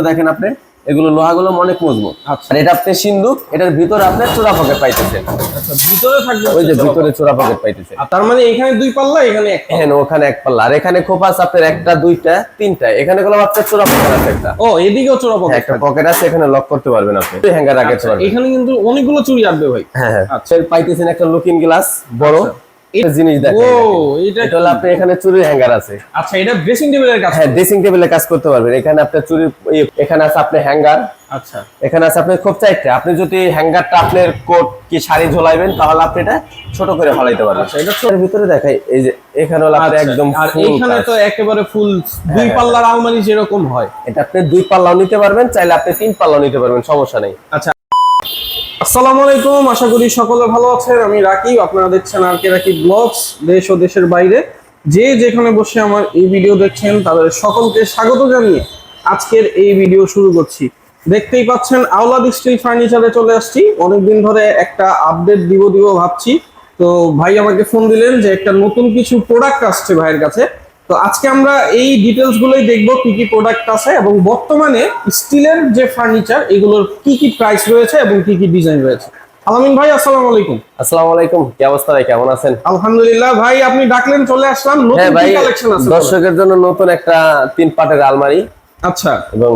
দেখেন আপনি এগুলো লোহাগুলো অনেক মজবুত। আচ্ছা। আর এটা আপনি সিন্ধুক এটার ভিতরে আপনি চোরা পকেট পাইতেছেন। আচ্ছা ভিতরে থাকবে ওই যে ভিতরে চোরা পকেট পাইতেছেন তার মানে এখানে দুই পাল্লা এখানে এক হ্যাঁ ওখানে এক পাল্লা। আর এখানে খোপাস আপনার একটা দুইটা তিনটা। এখানে গুলো আপনার চোরা পকেট আছে একটা। ও এদিকেও চোরা হ্যাঁ, পকেট একটা পকেট আছে এখানে লক করতে পারবেন আপনি। হ্যাঙ্গার রাখতে পারবেন এখানে কিন্তু অনেকগুলো চুরি আসবে ভাই। হ্যাঁ হ্যাঁ। আচ্ছা। পাইতেছেন একটা লুকিং গ্লাস বড়। জিনিস দেখেন। এটা এটা হলো আপনি এখানে চুরির হ্যাঙ্গার আছে। আচ্ছা এটা ড্রেসিং টেবিলের কাছে হ্যাঁ ড্রেসিং টেবিলে কাজ করতে পারবেন। এখানে আপনার চুরির এখানে আছে আপনার হ্যাঙ্গার। আচ্ছা। এখানে আছে আপনার খুব চাইতে আপনি যদি হ্যাঙ্গারটা আপনার কোট কি শাড়ি ঝোলাইবেন তাহলে আপনি এটা ছোট করে ফলাইতে পারবেন। আচ্ছা, এটা ভিতরে দেখাই এই যে এখানে হলো আপনার একদম আর এখানে তো একেবারে ফুল দুই হ্যাঁ। পাল্লার আলমারি যেরকম হয়। এটা আপনি দুই পাল্লাও নিতে পারবেন চাইলে আপনি তিন পাল্লাও নিতে পারবেন সমস্যা নেই। আচ্ছা আসসালামু আলাইকুম, আশা করি সকলে ভালো আছেন। আমি রাকিব, আপনারা দেখছেন আর কে রাকিব ব্লগস, দেশ ও দেশের বাইরে। যে যেখানে বসে আমার এই ভিডিও দেখছেন, তাদের সকলকে স্বাগত জানিয়ে আজকের এই ভিডিও শুরু করছি। দেখতেই পাচ্ছেন, আওলাদ স্টিল ফার্নিচারে চলে আসছি। অনেকদিন ধরে একটা আপডেট দিব দিব ভাবছি। তো ভাই আমাকে ফোন দিলেন যে একটা নতুন কিছু প্রোডাক্ট আসছে ভাইয়ের কাছে। তো আজকে আমরা এই ডিটেলস গুলোই দেখব কি কি প্রোডাক্ট আছে এবং বর্তমানে স্টিলের যে ফার্নিচার এগুলোর কি কি প্রাইস রয়েছে এবং কি কি ডিজাইন রয়েছে। আলামিন ভাই আসসালামু আলাইকুম। আসসালামু আলাইকুম। কি অবস্থা ভাই? কেমন আছেন? আলহামদুলিল্লাহ ভাই আপনি ডাকলেন চলে আসলাম। নতুন হ্যাঁ কি কালেকশন আছে দর্শকের জন্য নতুন একটা তিন পাটের আলমারি আচ্ছা। এবং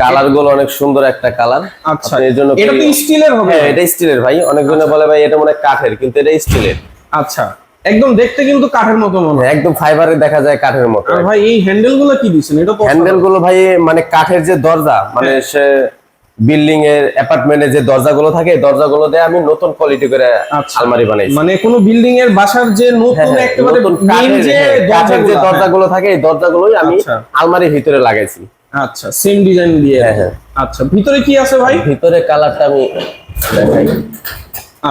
কালারগুলো অনেক সুন্দর একটা কালার আচ্ছা। এর জন্য এটা তো স্টিলের হবে হ্যাঁ এটা স্টিলের ভাই। অনেকজনে বলে ভাই এটা মনে কাঠের কিন্তু এটা স্টিলের। আচ্ছা। একদম দেখতে কিন্তু কাঠের মতো মনে হয়। একদম ফাইবারে দেখা যায় কাঠের মতো। আর ভাই এই হ্যান্ডেলগুলো কি দিচ্ছেন? এটা হ্যান্ডেলগুলো ভাই মানে কাঠের যে দরজা মানে হ্যাঁ। সে বিল্ডিং এর অ্যাপার্টমেন্টের যে দরজাগুলো থাকে দরজাগুলো দিয়ে আমি নতুন কোয়ালিটি করে আচ্ছা। আলমারি বানাই মানে কোনো বিল্ডিং এর বাসার যে হ্যাঁ, নতুন হ্যাঁ, একেবারে নতুন মেইন কাঠের যে হ্যাঁ, কাঠের যে দরজাগুলো হ্যাঁ। থাকে এই দরজাগুলোই আমি আচ্ছা। আলমারির ভিতরে লাগাইছি। আচ্ছা সেম ডিজাইন দিয়ে। হ্যাঁ, হ্যাঁ। আচ্ছা ভিতরে কি আছে ভাই? ভিতরে কালারটা আমি দেখাই।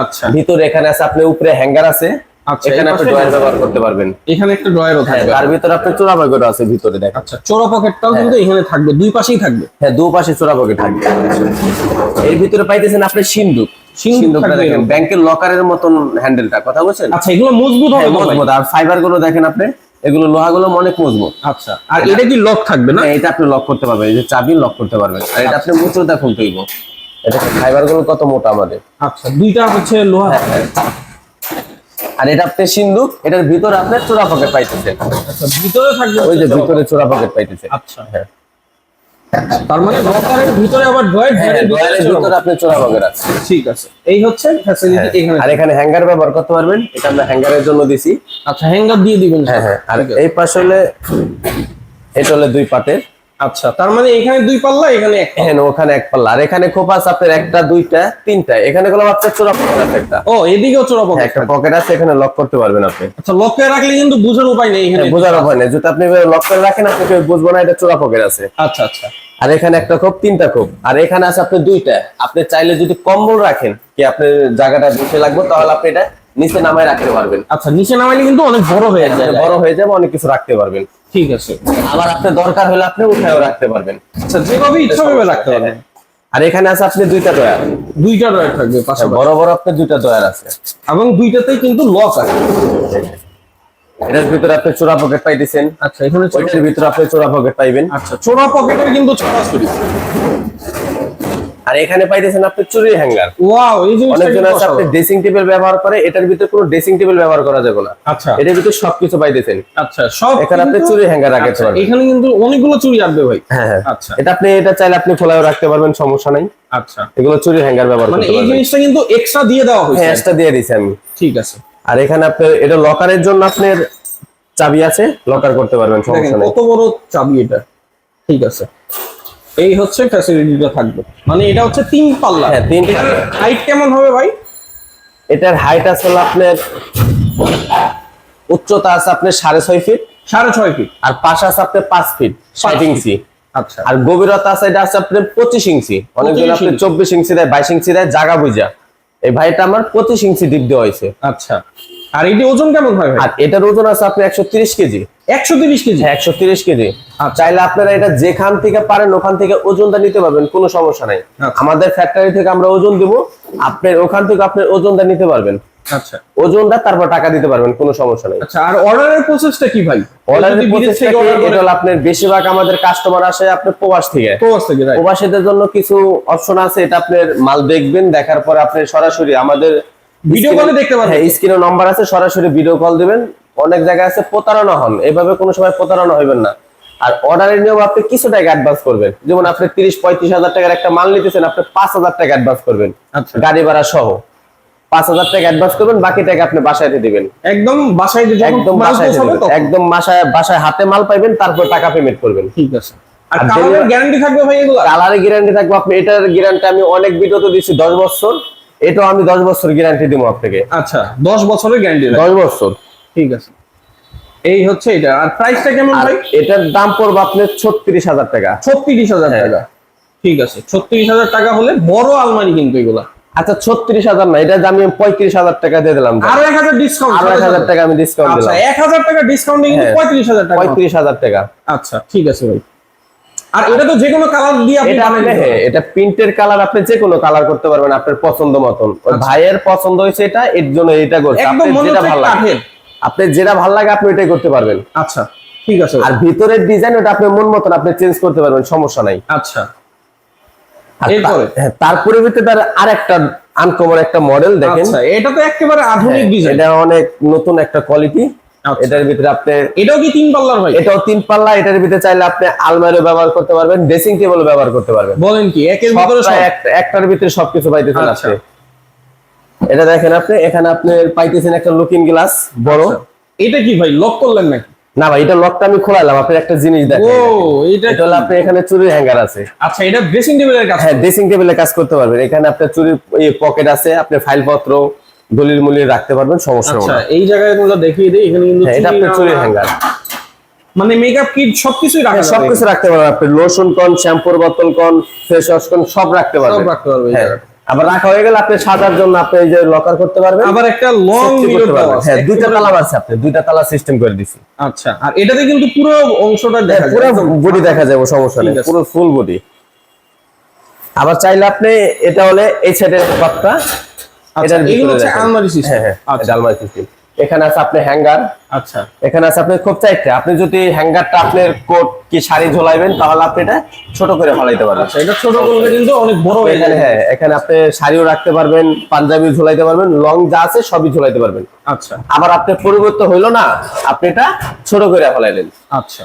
আচ্ছা। ভিতরে এখানে আছে আপনি উপরে হ্যাঙ্গার আছে। এখানে এই আপনি ড্রয়ার ব্যবহার করতে পারবেন। এখানে একটা ড্রয়ারও হ্যাঁ থাকবে। তার ভিতরে আপনি চোরা পকেট আছে ভিতরে দেখেন। আচ্ছা চোরা পকেটটাও কিন্তু এখানে থাকবে দুই পাশেই থাকবে। হ্যাঁ চোরা পকেট থাকবে। এর ভিতরে পাইতেছেন আপনি সিন্ধুক সিন্দুক সিন্ধুকটা দেখেন। ব্যাংকের লকারের মতন হ্যান্ডেলটা কথা বলছেন? আচ্ছা এগুলো মজবুত হবে হ্যাঁ, মজবুত। আর ফাইবারগুলো দেখেন আপনি এগুলো লোহাগুলো অনেক মজবুত। আচ্ছা আর এটা কি লক থাকবে না? হ্যাঁ, এটা আপনি লক করতে পারবেন এই যে চাবি লক করতে পারবেন। আর এটা আপনি মুচুরটা দেখুন হইব এটা ফাইবারগুলো কত মোটা আমাদের। আচ্ছা দুইটা হচ্ছে লোহা। হ্যাঁ, আর এটা আপনি সিন্ধুক এটার ভিতরে আপনি চোরা পকেট পাইতেছেন আচ্ছা ভিতরে থাকবে ওই যে ভিতরে চোরা পকেট পাইতেছেন আচ্ছা। হ্যাঁ। তার মানে লকারের ভিতরে আবার ড্রয়ার হ্যাঁ ড্রয়ারের ভিতরে ভিতরে আপনি চোরা পকেট আছে। ঠিক আছে। এই হচ্ছে ফ্যাসিলিটি এখানে। আর এখানে হ্যাঙ্গার ব্যবহার করতে পারবেন। এটা আমরা হ্যাঙ্গারের জন্য দিছি। আচ্ছা হ্যাঙ্গার দিয়ে দিবেন হ্যাঁ হ্যাঁ। আর এই পাশে হলে এটা হলে দুই পাটের আচ্ছা তার মানে এখানে দুই পাল্লা এখানে এক হ্যাঁ ওখানে এক পাল্লা। আর এখানে খোপাস আপনার একটা দুইটা তিনটা। এখানে গুলো আপনার চোরা পকেট আছে একটা। ও এদিকেও চোরা হ্যাঁ, পকেট একটা পকেট আছে এখানে লক করতে পারবেন আপনি। আচ্ছা লকে রাখলে কিন্তু বুঝার উপায় নেই এখানে। হ্যাঁ, বোঝার হয় না যদি আপনি লক করে রাখেন আপনি কেউ বুঝব না এটা চোরা পকেট আছে। আচ্ছা আচ্ছা। আর এখানে একটা খোপ তিনটা খোপ। আর এখানে আছে আপনি দুইটা। আপনি চাইলে যদি কম্বল রাখেন কি আপনার জায়গাটা বেশি লাগবে তাহলে আপনি এটা নিচে নামায় রাখতে পারবেন। আচ্ছা নিচে নামাইলে কিন্তু অনেক বড় হয়ে যায়। বড় হয়ে যাবে অনেক কিছু রাখতে পারবেন। ঠিক আছে। আবার আপনার দরকার হলে আপনি উঠায়ও রাখতে পারবেন। আচ্ছা যেভাবে ইচ্ছা ভাবে রাখতে পারবেন। আর এখানে আছে আপনি দুইটা ডয়ার দুইটা ড্রয়ার থাকবে পাশে বড় বড় আপনার দুইটা ডয়ার আছে। এবং দুইটাতেই কিন্তু লক আছে। এটার ভিতরে আপনি চোরা পকেট পাইতেছেন। আচ্ছা এখানে ছোট- ওইটার ভিতরে আপনি চোরা পকেট পাইবেন। আচ্ছা চোরা পকেটের কিন্তু ছড়াছড়ি আর এখানে পাইতেছেন আপনি চুরি হ্যাঙ্গার। ওয়াও এই জিনিসটা অনেকজন আছে আপনি ড্রেসিং টেবিল ব্যবহার করে এটার ভিতরে কোনো ড্রেসিং টেবিল ব্যবহার করা যাবে না। আচ্ছা। এটার ভিতরে সবকিছু পাইতেছেন। আচ্ছা সব এখানে আপনি চুরি হ্যাঙ্গার রাখতে আচ্ছা, পারবেন। এখানে কিন্তু অনেকগুলো চুরি আসবে ভাই। হ্যাঁ হ্যাঁ। আচ্ছা। এটা আপনি এটা চাইলে আপনি খোলাও রাখতে পারবেন সমস্যা নাই। আচ্ছা। এগুলো চুরি হ্যাঙ্গার ব্যবহার মানে এই জিনিসটা কিন্তু এক্সট্রা দিয়ে দেওয়া হয়েছে। হ্যাঁ এক্সট্রা দিয়ে দিছি আমি। ঠিক আছে। আর এখানে আপনার এটা লকারের জন্য আপনার চাবি আছে লকার করতে পারবেন সমস্যা নেই। কত বড় চাবি এটা। ঠিক আছে। এই হচ্ছে ফ্যাসিলিটিটা থাকবে। মানে এটা হচ্ছে তিন পাল্লা। হ্যাঁ, তিন। হাইট কেমন হবে ভাই? এটার হাইট আছে হলো আপনার উচ্চতা আছে আপনার সাড়ে ছয় ফিট সাড়ে ছয় ফিট আর পাশ আছে আপনার পাঁচ ফিট ষাট ইঞ্চি। আচ্ছা। আর গভীরতা আছে এটা আছে আপনার পঁচিশ ইঞ্চি। অনেকজন 25 আপনি। চব্বিশ ইঞ্চি দেয় বাইশ ইঞ্চি দেয় জায়গা বুঝা। এই ভাইটা আমার পঁচিশ ইঞ্চি ডিপ দেওয়া হয়েছে। আচ্ছা। আর এটি ওজন কেমন হয় আর এটার ওজন আছে আপনি একশো তিরিশ কেজি। একশো তিরিশ কেজি? হ্যাঁ একশো তিরিশ কেজি। চাইলে আপনারা এটা যেখান থেকে পারেন ওখান থেকে ওজনটা নিতে পারবেন কোনো সমস্যা নাই। আচ্ছা। আমাদের ফ্যাক্টরি থেকে আমরা ওজন দিব আপনার ওখান থেকে আপনার ওজনটা নিতে পারবেন। আচ্ছা। ওজনটা তারপর টাকা দিতে পারবেন কোনো সমস্যা নেই। আচ্ছা আর অর্ডারের প্রসেসটা কি ভাই? অর্ডারের যদি প্রসেসটা এটা হলো আপনার বেশিরভাগ আমাদের কাস্টমার আসে আপনার প্রবাস থেকে। প্রবাস থেকে প্রবাসীদের জন্য কিছু অপশন আছে এটা আপনার মাল দেখবেন দেখার পর আপনি সরাসরি আমাদের ভিডিও কলে দেখতে পারবেন। হ্যাঁ স্ক্রিনে নাম্বার আছে সরাসরি ভিডিও কল দিবেন। অনেক জায়গায় আছে প্রতারণা হন। এভাবে কোনো সময় প্রতারণা হইবেন না। আর অর্ডারের নিয়ম আপনি কিছু টাকা অ্যাডভান্স করবেন। যেমন আপনি তিরিশ পঁয়ত্রিশ হাজার টাকার একটা মাল নিতেছেন আপনি পাঁচ হাজার টাকা অ্যাডভান্স করবেন। আচ্ছা। গাড়ি ভাড়া সহ। পাঁচ হাজার টাকা অ্যাডভান্স করবেন বাকি টাকা আপনি বাসায় দিয়ে দিবেন। একদম বাসায় একদম বাসায়। একদম বাসায় বাসায় হাতে মাল পাইবেন তারপর টাকা পেমেন্ট করবেন। ঠিক আছে। আর কালারের গ্যারান্টি থাকবে ভাই এগুলা? কালারে গ্যারান্টি থাকবে। আপনি এটার গ্যারান্টি আমি অনেক ভিডিওতে দিচ্ছি দশ বছর। এটাও আমি দশ বছর গ্যারান্টি দিব আপনাকে। আচ্ছা দশ বছরের গ্যারান্টি দশ বছর। ঠিক আছে। এই হচ্ছে এটা। আর প্রাইসটা কেমন ভাই? এটার দাম পড়বে আপনার ছত্রিশ হাজার টাকা। ছত্রিশ হাজার হ্যাঁ। টাকা। ঠিক আছে। ছত্রিশ হাজার টাকা হলে বড় আলমারি কিন্তু এগুলা। আচ্ছা ছত্রিশ হাজার না এটা আমি পঁয়ত্রিশ হাজার টাকা দিয়ে দিলাম আরও এক হাজার ডিসকাউন্ট আরও এক হাজার টাকা আমি ডিসকাউন্ট আচ্ছা দিলাম। এক হাজার টাকা ডিসকাউন্টে কিন্তু হ্যাঁ। পঁয়ত্রিশ হাজার টাকা। পঁয়ত্রিশ হাজার টাকা। আচ্ছা ঠিক আছে ভাই। আর এটা তো যে কোনো কালার দিয়ে আপনি এটা হ্যাঁ প্রিন্টের কালার আপনি যে কোনো কালার করতে পারবেন আপনার পছন্দ মতন। আচ্ছা। ভাইয়ের পছন্দ হয়েছে এটা এর জন্য এটা করছে। একদম যেটা ভালো লাগে। আপনি যেটা ভালো লাগে আপনি ওইটাই করতে পারবেন। আচ্ছা ঠিক আছে। আর ভিতরের ডিজাইন ওটা আপনি মন মতন আপনি চেঞ্জ করতে পারবেন সমস্যা নাই। আচ্ছা। আর হ্যাঁ, তার পরিবর্তে তার আরেকটা আনকমন একটা মডেল দেখেন। আচ্ছা এটা তো একেবারে আধুনিক হ্যাঁ, ডিজাইন এটা অনেক নতুন একটা কোয়ালিটি। এটার ভিতরে আপনি এটাও কি তিন পাল্লার ভাই এটাও তিন পাল্লা এটার ভিতরে চাইলে আপনি আলমারিও ব্যবহার করতে পারবেন ড্রেসিং টেবিলও ব্যবহার করতে পারবেন। বলেন কি একের ভিতরে সব। একটার ভিতরে সবকিছু পাইতেছেন আচ্ছা। এটা দেখেন আপনি এখানে আপনি পাইতেছেন একটা লুকিং গ্লাস বড়। আচ্ছা। এটা কি ভাই লক করলেন নাকি? না ভাই এটা লকটা আমি খোলালাম আপনি একটা জিনিস ও দেখেন এটা এটা হলো আপনি এখানে চুরির হ্যাঙ্গার আছে। আচ্ছা এটা ড্রেসিং টেবিলের কাছে হ্যাঁ ড্রেসিং টেবিলে কাজ করতে পারবেন। এখানে আপনার চুরির পকেট আছে আপনি ফাইলপত্র দলিল মুলির রাখতে পারবেন সমস্যা হবে আচ্ছা এই জায়গায় আমরা দেখিয়ে দিই এখানে কিন্তু হ্যাঁ, এটা আপনার চুরির হ্যাঙ্গার মানে মেকআপ কিট সবকিছুই রাখা যাবে সবকিছু রাখতে পারবেন আপনি। লোশন কন শ্যাম্পুর বোতল কন ফেস ওয়াশ কন সব রাখতে পারবেন। সব রাখতে পারবে এই হ্যাঁ আবার রাখা হয়ে গেলে আপনি সাজার জন্য আপনি এই যে লকার করতে পারবেন। আবার একটা লং মিরর দেওয়া হ্যাঁ দুইটা তালা আছে আপনি দুইটা তালা সিস্টেম করে দিছি। আচ্ছা আর এটাতে কিন্তু পুরো অংশটা দেখা যায় পুরো বডি দেখা যাবে সমস্যা নেই। পুরো ফুল বডি আবার চাইলে আপনি এটা হলে এই সাইডের পাতটা আচ্ছা, ভিতরে এগুলো হচ্ছে আলমারি system। হ্যাঁ হ্যাঁ আচ্ছা। আলমারি সিস্টেম এখানে আছে আপনি হ্যাঙ্গার। আচ্ছা। এখানে আছে আপনি খুব চাইতে। আপনি যদি হ্যাঙ্গারটা আপনার কোট কি শাড়ি ঝোলাইবেন তাহলে আপনি এটা ছোট করে ফলাইতে পারবেন। আচ্ছা এটা ছোট করলে কিন্তু অনেক বড় হয়ে এখানে হ্যাঁ এখানে আপনি শাড়িও রাখতে পারবেন পাঞ্জাবি ঝুলাইতে পারবেন লং যা আছে সবই ঝুলাইতে পারবেন। আচ্ছা। আবার আপনার পরিবর্তন হইল না আপনি এটা ছোট করে ফলাইলেন। আচ্ছা।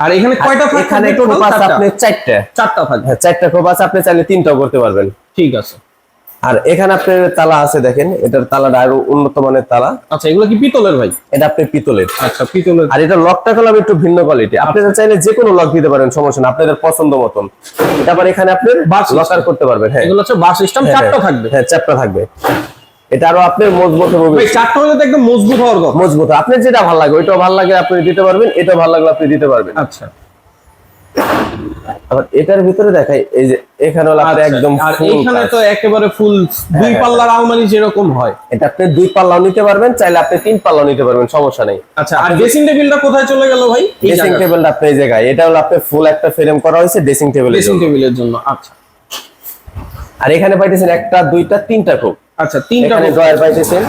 আর এখানে কয়টা এখানে খোপ আছে আপনি চারটা। চারটা থাকবে। হ্যাঁ চারটা খোপ আছে আপনি চাইলে তিনটাও করতে পারবেন। ঠিক আছে। আর এখানে আপনার তালা আছে দেখেন এটার তালাটা আরও উন্নত মানের তালা। আচ্ছা এগুলো কি পিতলের ভাই? এটা আপনি পিতলের। আচ্ছা পিতলের। আর এটা লকটা করলাম একটু ভিন্ন কোয়ালিটি আপনারা চাইলে যে কোনো লক দিতে পারেন সমস্যা না আপনাদের পছন্দ মতন। তারপর এখানে আপনি। লকার করতে পারবেন হ্যাঁ। এগুলো হচ্ছে বাস সিস্টেম হ্যাঁ, চারটা হ্যাঁ। থাকবে। হ্যাঁ চারটা থাকবে। এটা আরও আপনার মজবুত হবে। ভাই চারটা হলে তো একদম মজবুত হওয়ার কথা। মজবুত। আপনার যেটা ভালো লাগে ওইটাও ভালো লাগে আপনি দিতে পারবেন এটা ভালো লাগলে আপনি দিতে পারবেন। আচ্ছা। আবার এটার ভিতরে দেখাই এই যে এখানে আচ্ছা, একদম আর এখানে তো একেবারে ফুল দুই হ্যাঁ, পাল্লার আলমারি যেরকম হয়। এটা আপনি দুই পাল্লা নিতে পারবেন চাইলে আপনি তিন পাল্লা নিতে পারবেন সমস্যা নেই। আচ্ছা আর ড্রেসিং টেবিলটা কোথায় চলে গেল ভাই? ড্রেসিং টেবিলটা আপনি এই জায়গায় এটা হলো আপনি ফুল একটা ফ্রেম করা হয়েছে ড্রেসিং টেবিলের ড্রেসিং জন্য। টেবিলের জন্য আচ্ছা। আর এখানে পাইতেছেন একটা দুইটা তিনটা খুব আচ্ছা তিনটা এখানে ড্রয়ার পাইতেছেন।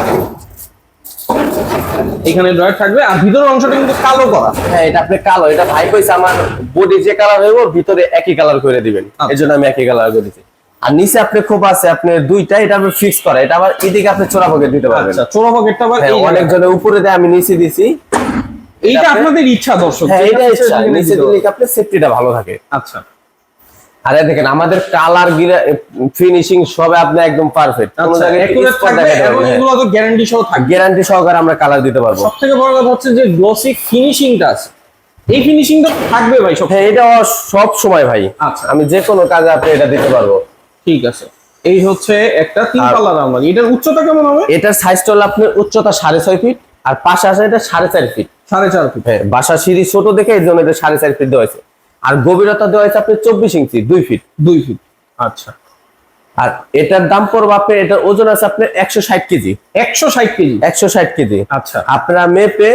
এখানে ড্রয়ার থাকবে আর ভিতরের অংশটা কিন্তু কালো করা। হ্যাঁ এটা আপনি কালো এটা ভাই কইছে আমার বডি যে কালার হইব ভিতরে একই কালার করে দিবেন। আচ্ছা। এই জন্য আমি একই কালার করে দিচ্ছি আর নিচে আপনি খুব আছে আপনি দুইটা এটা আপনি ফিক্স করা এটা আবার এদিকে আপনি চোরা পকেট দিতে পারবেন। আচ্ছা চোরা পকেটটা আবার হ্যাঁ এই অনেক জনের উপরে দেয় আমি নিচে দিছি। এইটা আপনাদের ইচ্ছা দর্শক। হ্যাঁ এটা ইচ্ছা। নিচে দিলে পারবেন। আপনার সেফটিটা ভালো থাকে? আচ্ছা। আর দেখেন আমাদের কালার ফিনিশিং সবে আপনি একদম পারফেক্ট কোনো আচ্ছা জায়গায় এগুলো তো গ্যারান্টি সহ থাকবে। গ্যারান্টি সহকারে আমরা কালার দিতে পারব। বড় কথা হচ্ছে যে গ্লসি ফিনিশিংটা আছে। এই ফিনিশিংটা থাকবে ভাই সব হ্যাঁ এটা সব সময় ভাই। আচ্ছা। আমি যে কোনো কাজে আপনি এটা দিতে পারব। ঠিক আছে। এই হচ্ছে একটা তিন পাল্লার আলমারি এটার উচ্চতা কেমন হবে? এটার সাইজটা হলো আপনার উচ্চতা সাড়ে ছয় ফিট আর পাশে আছে এটা সাড়ে চার ফিট সাড়ে চার ফিট হ্যাঁ বাসা সিঁড়ি ছোট দেখে এই জন্য এটা সাড়ে চার ফিট দেওয়া হয়েছে। আর গভীরতা দেওয়া হয়েছে আপনি চব্বিশ ইঞ্চি দুই ফিট দুই ফিট আচ্ছা। আর এটার দাম পড়বে আপনার এটার ওজন আছে আপনার একশো ষাট কেজি। একশো ষাট কেজি? একশো ষাট কেজি। আচ্ছা। আপনারা মেপে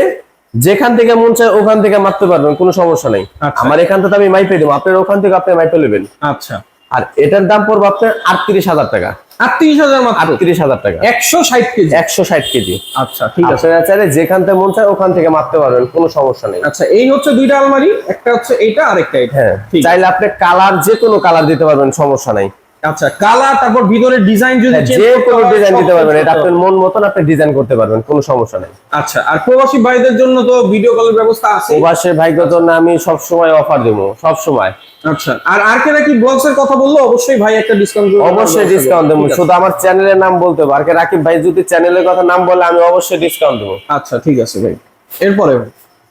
যেখান থেকে মন চায় ওখান থেকে মারতে পারবেন কোনো সমস্যা নেই। আচ্ছা। আমার এখান থেকে আমি মাইপে দেবো আপনার ওখান থেকে আপনি মাইপে নেবেন। আচ্ছা। আর এটার দাম পড়বে আপনার আটত্রিশ হাজার টাকা। আটত্রিশ হাজার মাত্র? আটত্রিশ হাজার টাকা। একশো ষাট কেজি? একশো ষাট কেজি। আচ্ছা ঠিক আছে। চাইলে যেখান থেকে মন চায় ওখান থেকে মাপতে পারবেন কোনো সমস্যা নেই। আচ্ছা এই হচ্ছে দুইটা আলমারি একটা হচ্ছে এটা আরেকটা এটা হ্যাঁ। চাইলে আপনি কালার যে কোনো কালার দিতে পারবেন সমস্যা নাই। আচ্ছা কালার তারপর ভিতরে ডিজাইন যদি হ্যাঁ, যে কোনো ডিজাইন দিতে পারবেন এটা আপনার মন মতন আপনি ডিজাইন করতে পারবেন কোনো সমস্যা নেই। আচ্ছা আর প্রবাসী ভাইদের জন্য তো ভিডিও কলের ব্যবস্থা আছে। প্রবাসে ভাইগত জন্য আমি সব সময় অফার দেবো সব সময়। আচ্ছা আর আর কে নাকি ব্লগস এর কথা বলল? অবশ্যই ভাই একটা ডিসকাউন্ট অবশ্যই ডিসকাউন্ট দেবো শুধু আমার চ্যানেলের নাম বলতে হবে আর কি রাকিব ভাই যদি চ্যানেলের কথা নাম বলে আমি অবশ্যই ডিসকাউন্ট দেবো। আচ্ছা ঠিক আছে ভাই। এরপরে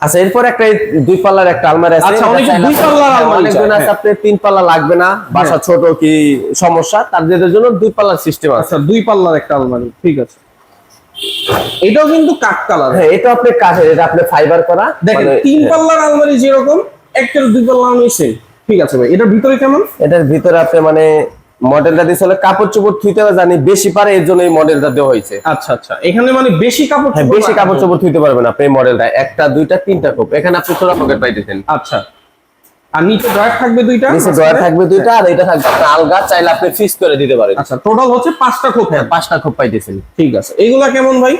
আচ্ছা এরপর একটা দুই পাল্লার একটা আলমারি আছে আচ্ছা, অনেকে দুই পাল্লার আলমারি চায়, আছে হ্যাঁ। আপনি তিন পাল্লা লাগবে না বাসা ছোট কি সমস্যা তাদের জন্য দুই পাল্লার সিস্টেম আছে। আচ্ছা দুই পাল্লার একটা আলমারি ঠিক আছে। এটাও কিন্তু কাঠ কালার। হ্যাঁ এটা আপনি কাঠের এটা আপনি ফাইবার করা দেখেন মানে, তিন হ্যাঁ, পাল্লার আলমারি যেরকম একটা দুই পাল্লা আলমারি সেম ঠিক আছে ভাই এটার ভিতরে কেমন? এটার ভিতরে আপনি মানে মডেলটা দিয়েছে হলে কাপড় চোপড় থুইতে জানি বেশি পারে এর জন্য এই মডেলটা দেওয়া হয়েছে। আচ্ছা আচ্ছা। এখানে মানে বেশি কাপড় হ্যাঁ বেশি কাপড় চোপড় থুইতে পারবেন আপনি এই মডেলটা। একটা দুইটা তিনটা কোপ এখানে আপনি ছোট পকেট পাইতেছেন। আচ্ছা। আর নিচে ড্রয়ার থাকবে দুইটা? নিচে ড্রয়ার থাকবে দুইটা আর এটা থাকবে আপনার আলগা চাইলে আপনি ফিক্স করে দিতে পারেন। আচ্ছা টোটাল হচ্ছে পাঁচটা খোপ হ্যাঁ পাঁচটা খোপ পাইতেছেন। ঠিক আছে। এইগুলা কেমন ভাই?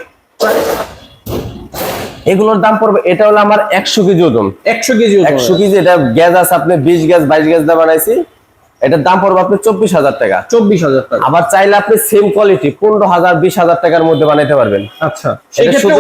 এগুলোর দাম পড়বে এটা হলো আমার একশো কেজি ওজন। একশো কেজি একশো কেজি এটা গ্যাস আছে আপনি বিশ গ্যাস বাইশ গ্যাস দিয়ে বানাইছি। এটার দাম পড়বে আপনি চব্বিশ হাজার টাকা। চব্বিশ হাজার টাকা। আবার চাইলে আপনি সেম কোয়ালিটি পনেরো হাজার বিশ হাজার টাকার মধ্যে বানাইতে পারবেন। আচ্ছা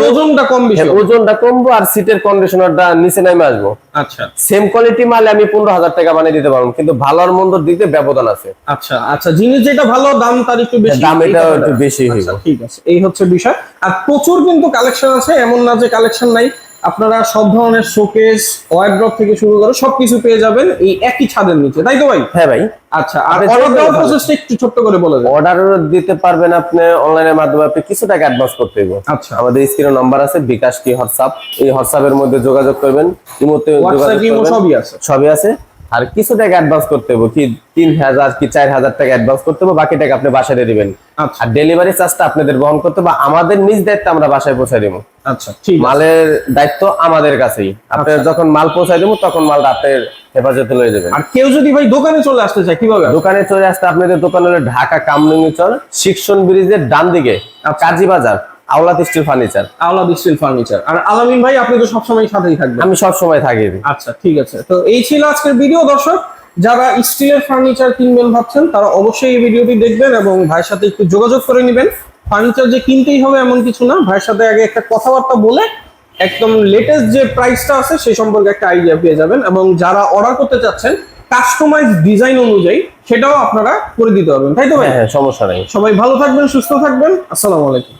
ওজনটা কম হ্যাঁ। ওজনটা কমবো আর সিটের কন্ডিশনারটা নিচে নামে আসব। আচ্ছা। সেম কোয়ালিটি মালে আমি পনেরো হাজার টাকা বানিয়ে দিতে পারব কিন্তু ভালো আর মন্দর দিকে ব্যবধান আছে। আচ্ছা আচ্ছা জিনিস যেটা ভালো দাম তার একটু বেশি। দাম এটা একটু বেশি হইব। আচ্ছা, ঠিক আছে এই হচ্ছে বিষয়। আর প্রচুর কিন্তু কালেকশন আছে এমন না যে কালেকশন নাই। আপনারা সব ধরনের শোকেস ওয়ার্ড্রপ থেকে শুরু করে সবকিছু পেয়ে যাবেন এই একই ছাদের নিচে তাই তো ভাই? হ্যাঁ ভাই। আচ্ছা আর অর্ডার দেওয়ার প্রসেসটা একটু ছোট্ট করে বলে দেন। অর্ডার দিতে পারবেন আপনি অনলাইনের মাধ্যমে আপনি কিছু টাকা অ্যাডভান্স করতে হবে আচ্ছা। আমাদের স্ক্রিনে নাম্বার আছে বিকাশ কি হোয়াটসঅ্যাপ। এই হোয়াটসঅ্যাপের মধ্যে যোগাযোগ করবেন ইমোতে হোয়াটসঅ্যাপ যোগাযোগ। সবই আছে। সবই আছে। আর কিছু টাকা অ্যাডভান্স করতে হবে কি তিন হাজার কি চার হাজার টাকা অ্যাডভান্স করতে হবে বাকি টাকা আপনি বাসায় দিয়ে দিবেন। আর ডেলিভারি চার্জটা আপনাদের বহন করতে হবে আমাদের নিজ দায়িত্বে আমরা বাসায় পৌঁছে দেবো। আচ্ছা ঠিক মালের দায়িত্ব আমাদের কাছেই। আপনার আচ্ছা। যখন মাল পৌঁছায় দেবো তখন মালটা আপনার হেফাজতে লয়ে যাবেন। আর কেউ যদি ভাই দোকানে চলে আসতে চায় কীভাবে? দোকানে চলে আসতে আপনাদের দোকান হলো ঢাকা কামলিঙ্গি চল শিক্ষণ ব্রিজের ডান দিকে Kazi Bazar Awlad steel furniture. Awlad steel furniture. আর আলামিন ভাই আপনি তো সবসময় সাথেই থাকবেন। আমি সব সময় থাকি আচ্ছা ঠিক আছে। তো এই ছিল আজকের ভিডিও দর্শক। যারা স্টিলের ফার্নিচার কিনবেন ভাবছেন তারা অবশ্যই এই ভিডিওটি দেখবেন এবং ভাইয়ের সাথে একটু যোগাযোগ করে নেবেন। ফার্নিচার যে কিনতেই হবে এমন কিছু না। ভাইয়ের সাথে আগে একটা কথাবার্তা বলে একদম লেটেস্ট যে প্রাইসটা আছে সেই সম্পর্কে একটা আইডিয়া পেয়ে যাবেন এবং যারা অর্ডার করতে চাচ্ছেন কাস্টমাইজ ডিজাইন অনুযায়ী সেটাও আপনারা করে দিতে পারবেন। তাই তো ভাই? হ্যাঁ হ্যাঁ সমস্যা নেই। সবাই ভালো থাকবেন সুস্থ থাকবেন। আসসালামু আলাইকুম।